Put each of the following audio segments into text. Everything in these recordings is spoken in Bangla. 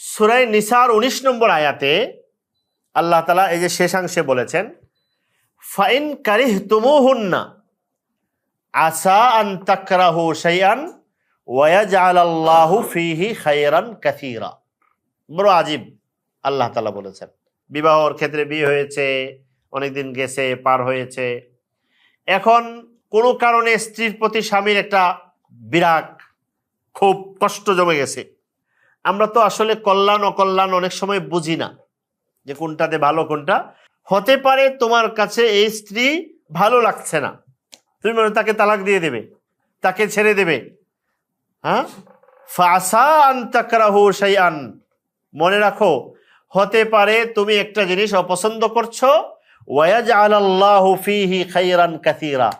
সুরাই নিসার উনিশ নম্বর আয়াতে আল্লাহ তালা এই যে শেষাংশে বলেছেন, ফাইন কারিহ তুমুহুন্না আসা আন তাকরাহু শাইআন ওয়াজাল আল্লাহু ফিহি খায়রান কাসীরা। বড় আজিব আল্লাহ তালা বলেছেন। বিবাহর ক্ষেত্রে বিয়ে হয়েছে, অনেকদিন গেছে, পার হয়েছে। এখন কোনো কারণে স্ত্রীর প্রতি স্বামীর একটা বিরাগ খুব কষ্ট জমে গেছে। আমরা তো আসলে কল্যাণ, অকল্যাণ অনেক সময় বুঝি না যে কোনটাতে ভালো, কোনটা। হতে পারে তোমার কাছে এই স্ত্রী ভালো লাগছে না। তুমি মনে তাকে তালাক দিয়ে দেবে, তাকে ছেড়ে দেবে। হ্যাঁ? ফাসা আন তাকরাহু শাইআন। মনে রাখো, হতে পারে তুমি একটা জিনিস অপছন্দ করছ ওয়াজ আল্লাহু খাইরান কাসীরা।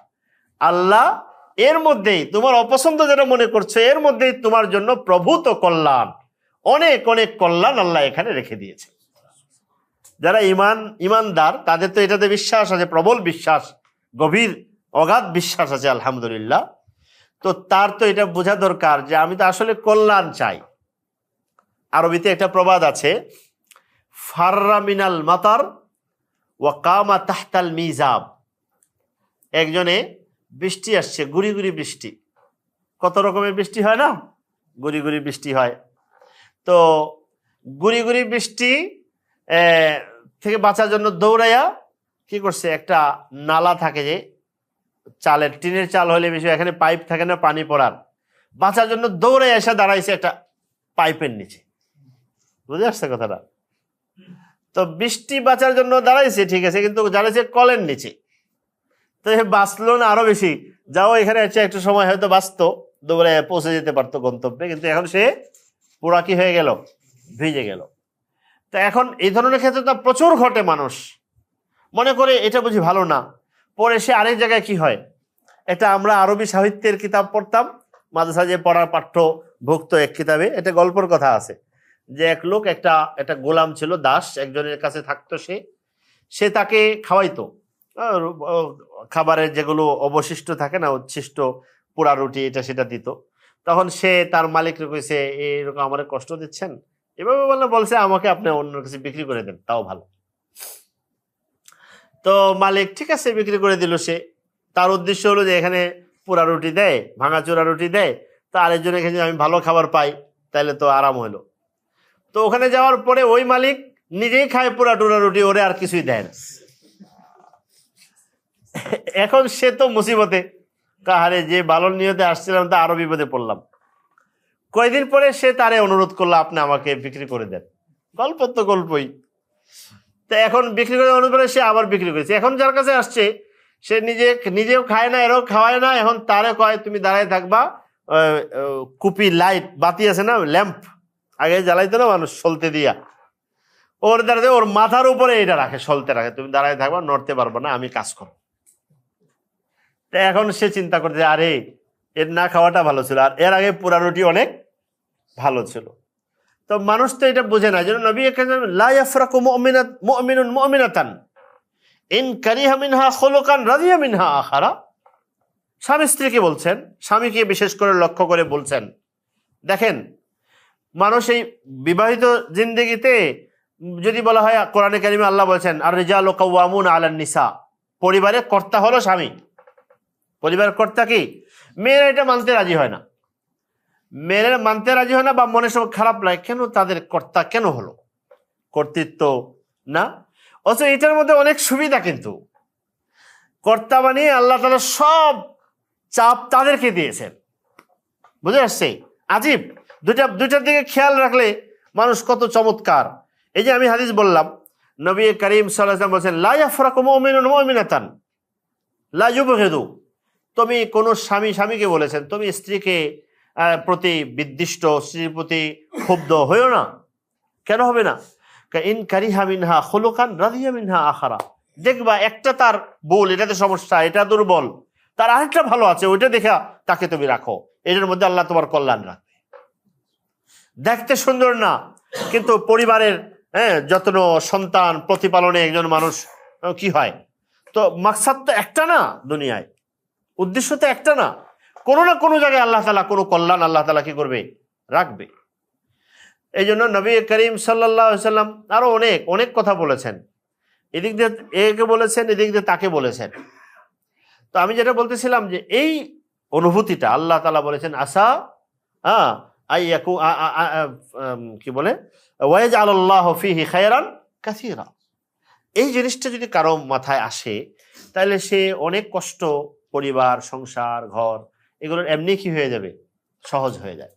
আল্লাহ এর মধ্যেই তোমার অপছন্দ যেটা মনে করছ, এর মধ্যেই তোমার জন্য প্রভূত কল্যাণ। অনেক অনেক কল্যাণ আল্লাহ এখানে রেখে দিয়েছে। যারা ইমান, ইমানদার, তাদের তো এটাতে বিশ্বাস আছে, প্রবল বিশ্বাস, গভীর অগাধ বিশ্বাস আছে, আলহামদুলিল্লাহ। তো তার তো এটা বোঝা দরকার যে আমি তো আসলে কল্যাণ চাই। আরবিতে একটা প্রবাদ আছে, ফাররা মিনাল মাতার ওয়া কামা তাহতাল মিজাব। একজনে বৃষ্টি আসছে, গুড়ি গুড়ি বৃষ্টি। কত রকমের বৃষ্টি হয় না? গুড়ি গুড়ি বৃষ্টি হয়। তো গুড়ি গুড়ি বৃষ্টি থেকে বাঁচার জন্য দৌড়াইয়া কি করছে, একটা নালা থাকে যে, চালের টিনের চাল হলে বেশি এখানে পাইপ থাকে না, পানি পড়ার। বাঁচার জন্য দৌড়ে এসে দাঁড়াইছে একটা পাইপের নিচে। বুঝে আসছে কথাটা? তো বৃষ্টি বাঁচার জন্য দাঁড়াইছে, ঠিক আছে, কিন্তু দাঁড়াইছে কলের নিচে। তো এ বাঁচলো না আরও বেশি। যাও এখানে একটু সময় হয়তো বাঁচতো দৌড়ে পৌঁছে যেতে পারতো গন্তব্যে, কিন্তু এখন সে পোড়া কি হয়ে গেল? ভিজে গেল। তো এখন এই ধরনের ক্ষেত্রে তো প্রচুর ঘটে মানুষ। মনে করে এটা বুঝি ভালো না। পরে সে আরেক জায়গায় কি হয়? এটা আমরা আরবি সাহিত্যের কিতাব পড়তাম। মাদ্রাসা যে পড়ার পাঠ্য ভুক্ত এক কিতাবে, এটা গল্পর কথা আছে। যে এক লোক একটা একটা গোলাম ছিল, দাস, একজনের কাছে থাকতো সে। সে তাকে খাওয়াইতো। খাবারের যেগুলো অবশিষ্ট থাকে না, উচ্ছিষ্ট পোড়া রুটি, এটা সেটা দিত। তখন সে তার মালিক কইছে এরকম আমার কষ্ট দিচ্ছেন? এভাবে বললে বলছে, আমাকে আপনি অন্য কাছে বিক্রি করে দেন, তাও ভালো। তো মালিক, ঠিক আছে, বিক্রি করে দিল সে। তার উদ্দেশ্য হলো যে এখানে পোড়া রুটি দেয় ভাঙা চোরা রুটি দেয়। তো আরেকজন এখানে আমি ভালো খাবার পাই তাহলে তো আরাম হলো তো ওখানে যাওয়ার পরে ওই মালিক নিজেই খায় পোড়া টোরা রুটি, ওরে আর কিছুই দেয় না। এখন সে তো মুসিবতে কাহারে যে ভালো নিয়তে আসছিলাম তা আরও বিপদে পড়লাম। কয়দিন পরে সে তারে অনুরোধ করল, আপনি আমাকে বিক্রি করে দেন। গল্প তো গল্পই। তো এখন বিক্রি করে অনুরোধ করে সে আবার বিক্রি করেছে। এখন যার কাছে আসছে, সে নিজে নিজেও খায় না, এরও খাওয়ায় না। এখন তারে কয়, তুমি দাঁড়ায় থাকবা কুপি লাইট বাতি আছে না ল্যাম্প, আগে জ্বালাইতো না মানুষ সলতে দিয়া। ওর দাঁড়াতে ওর মাথার উপরে এটা রাখে, সলতে রাখে। তুমি দাঁড়ায় থাকবা, নড়তে পারব না, আমি কাজ করব। তা এখন সে চিন্তা করছে, আরে, এর না খাওয়াটা ভালো ছিল। আর এর আগে পোড়া রুটি অনেক ভালো ছিল। তো মানুষ তো এটা বোঝে না, যেন নবী লাফরাকু মুমিনুন মুমিনাতান। ইন কারিহা খোলকান রাজিয়া মিনহা স্বামী স্ত্রীকে বলছেন, স্বামীকে বিশেষ করে লক্ষ্য করে বলছেন, দেখেন, মানুষ এই বিবাহিত জিন্দেগিতে যদি বলা হয়, কোরআনে কারিমে আল্লাহ বলছেন আর রেজা লোকাউমুন আলান নিসা। পরিবারের কর্তা হলো স্বামী। পরিবার কর্তা কি? মেয়েরা এটা মানতে রাজি হয় না। মেয়েরা মানতে রাজি হয় না বা মনে সব খারাপ লাগে, কেন তাদের কর্তা কেন হলো? কর্তৃত্ব না। অথচ এটার মধ্যে অনেক সুবিধা কিন্তু। কর্তা বানিয়ে আল্লাহ তালা সব চাপ তাদেরকে দিয়েছেন। বুঝে আসছে? আজিব। দুইটা, দুইটার দিকে খেয়াল রাখলে মানুষ কত চমৎকার। এই যে আমি হাদিস বললাম, নবী করিম সাল্লাম বলছেন লাইফরাক মমিনুন মমিনাতান লাজুবহেদু তুমি কোনো স্বামী স্বামীকে বলেছেন তুমি স্ত্রীকে প্রতি বিদ্দিষ্ট স্ত্রীর প্রতি ক্ষুব্ধ হয়েও না। কেন হবে না? ইন কারিহা মিনহা খোলকান রাধিয়া মিনহা আখারা। দেখবা একটা তার ভুল এটাতে সমস্যা, এটা দুর্বল। তার আরেকটা ভালো আছে, ওইটা দেখা তাকে তুমি রাখো। এটার মধ্যে আল্লাহ তোমার কল্যাণ রাখবে। দেখতে সুন্দর না, কিন্তু পরিবারের হ্যাঁ যত্ন, সন্তান প্রতিপালনে একজন মানুষ কি হয়? তো মাকসাদ তো একটা না দুনিয়ায়। উদ্দেশ্য তো একটা না। কোনো না কোনো জায়গায় আল্লাহ তালা কোনো কল্যাণ আল্লাহ তালা কি করবে? রাখবে। এই জন্য নবী করিম সাল্লাহ সাল্লাম আরও অনেক অনেক কথা বলেছেন। এদিক দিয়ে একে বলেছেন এদিক দিয়ে তাকে বলেছেন। তো আমি যেটা বলতেছিলাম যে এই অনুভূতিটা আল্লাহ তালা বলেছেন আসা হ্যাঁ আই উম, কি বলে? ওয়াজ আল্লাহ ফিহি খায়রান কাসিরা। এই জিনিসটা যদি কারও মাথায় আসে তাহলে সে অনেক কষ্ট পরিবার সংসার ঘর এগুলোর এমনি কি হয়ে যাবে? সহজ হয়ে যায়।